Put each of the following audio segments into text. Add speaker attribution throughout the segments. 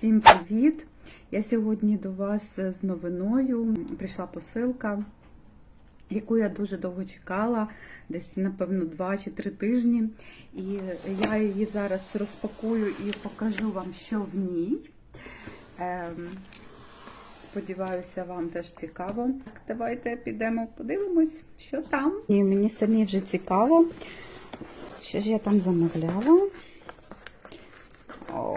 Speaker 1: Всім привіт! Я сьогодні до вас з новиною. Прийшла посилка, яку я дуже довго чекала, десь, напевно, 2 чи 3 тижні. І я її зараз розпакую і покажу вам, що в ній. Ем, Сподіваюся, вам теж цікаво. Так, давайте підемо подивимось, що там. І мені самі вже цікаво. Що ж я там замовляла? О.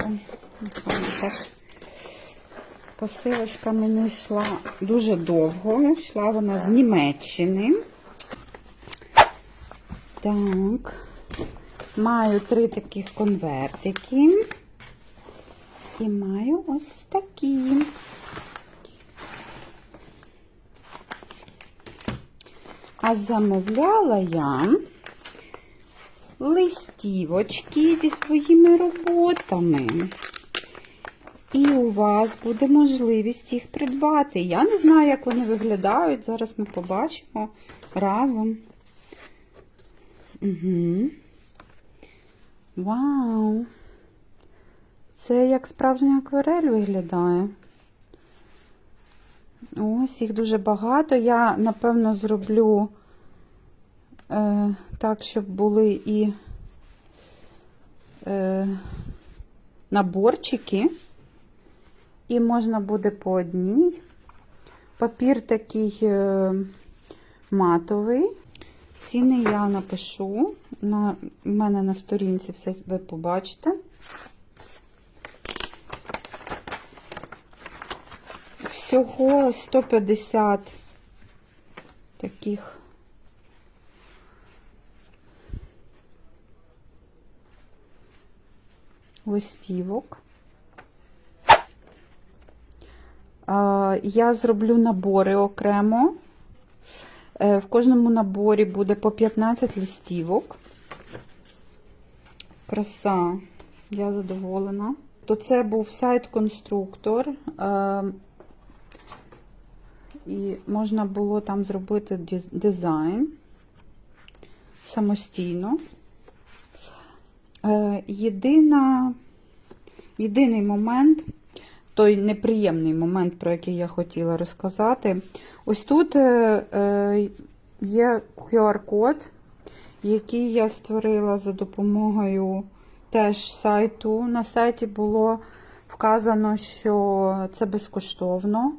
Speaker 1: Посилочка мені йшла дуже довго. Йшла вона з Німеччини. Так. Маю три таких конвертики. І маю ось такі. А замовляла я листівочки зі своїми роботами. І у вас буде можливість їх придбати. Я не знаю, як вони виглядають. Зараз ми побачимо разом. Угу. Вау! Це як справжня акварель виглядає. Ось, їх дуже багато. Я, напевно, зроблю е, так, щоб були і е, наборчики. І можна буде по одній. Папір такий е, матовий. Ціни я напишу. На, У мене на сторінці все ви побачите. Всього 150 таких листівок. Я зроблю набори окремо. Е, В кожному наборі буде по 15 листівок. Краса, я задоволена. То це був сайт-конструктор. Е, І можна було там зробити дизайн самостійно. Е, Єдина, єдиний момент, той неприємний момент, про який я хотіла розказати. Ось тут е, є QR-код, який я створила за допомогою теж сайту. На сайті було вказано, що це безкоштовно,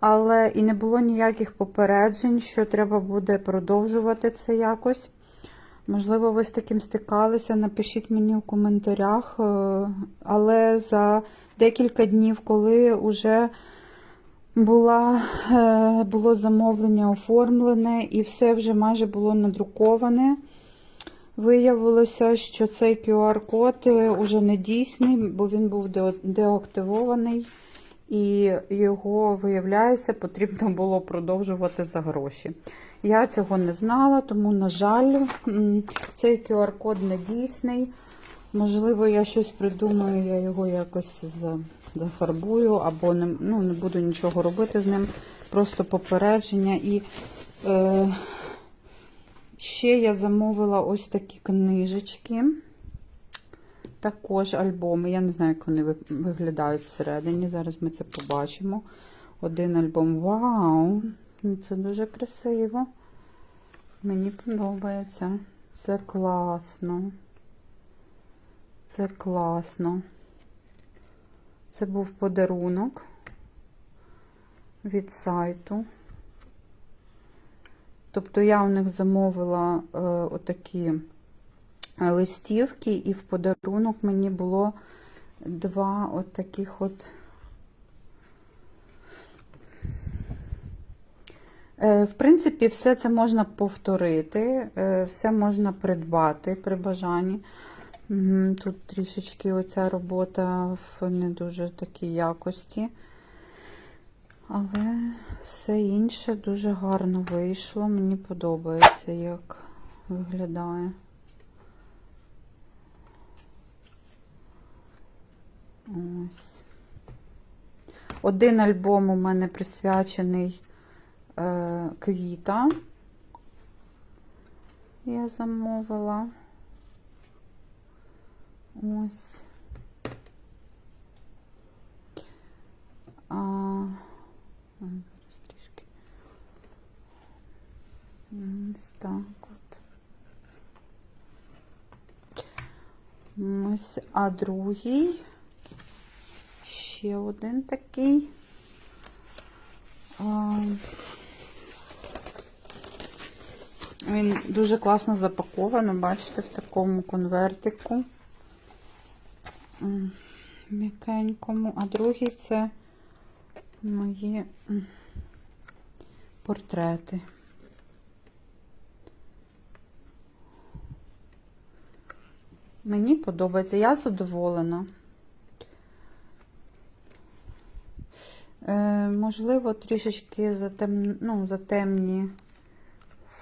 Speaker 1: але і не було ніяких попереджень, що треба буде продовжувати це якось. Можливо, ви з таким стикалися, напишіть мені у коментарях. е, Але за декілька днів, коли вже була, е, було замовлення оформлене і все вже майже було надруковане, виявилося, що цей QR-код вже не дійсний, бо він був деактивований. І його, виявляється, потрібно було продовжувати за гроші. Я цього не знала, тому, на жаль, цей QR-код не дійсний. Можливо, я щось придумаю, я його якось зафарбую, або не, ну, не буду нічого робити з ним. Просто попередження. І е, ще я замовила ось такі книжечки. Також альбоми. Я не знаю, як вони виглядають всередині. Зараз ми це побачимо. Один альбом. Вау! Ну, Це дуже красиво. Мені подобається. Це класно. Це класно. Це був подарунок від сайту. Тобто я у них замовила е, отакі листівки, і в подарунок мені було два от от. В принципі, все це можна повторити, е, все можна придбати при бажанні. Тут трішечки оця робота в не дуже такій якості. Але все інше дуже гарно вийшло. Мені подобається, як виглядає. Ось. Один альбом у мене присвячений е, Е, квіта. Я замовила. Ось. А, трішки. Ось так от. Ось, а другий. Ще один такий. А, він дуже класно запакований, бачите, в такому конвертику. М'якенькому. А другий це мої портрети. Мені подобається, я задоволена. Е, можливо, трішечки затем... ну, затемні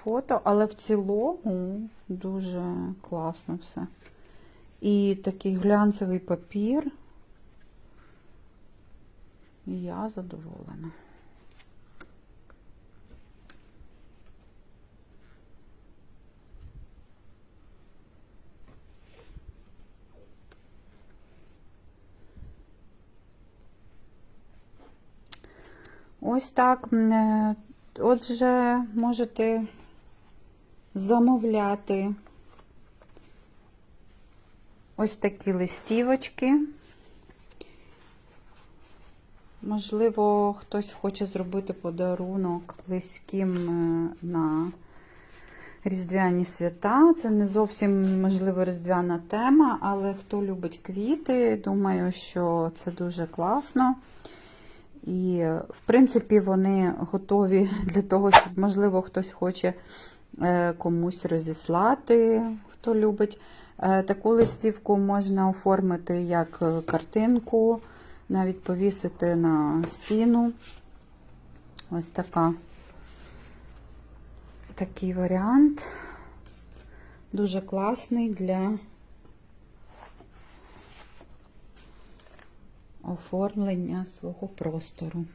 Speaker 1: фото, але в цілому дуже класно все. І такий глянцевий папір. І я задоволена. Ось так. Е, Отже, можете замовляти ось такі листівочки. Можливо, хтось хоче зробити подарунок близьким е, на Різдвяні свята. Це не зовсім, можливо, різдвяна тема, але хто любить квіти, думаю, що це дуже класно. І, в принципі, вони готові для того, щоб, можливо, хтось хоче комусь розіслати, хто любить. Е, Таку листівку можна оформити як е, картинку, навіть повісити на стіну. Ось така. Такий варіант. Дуже класний для оформлення свого простору.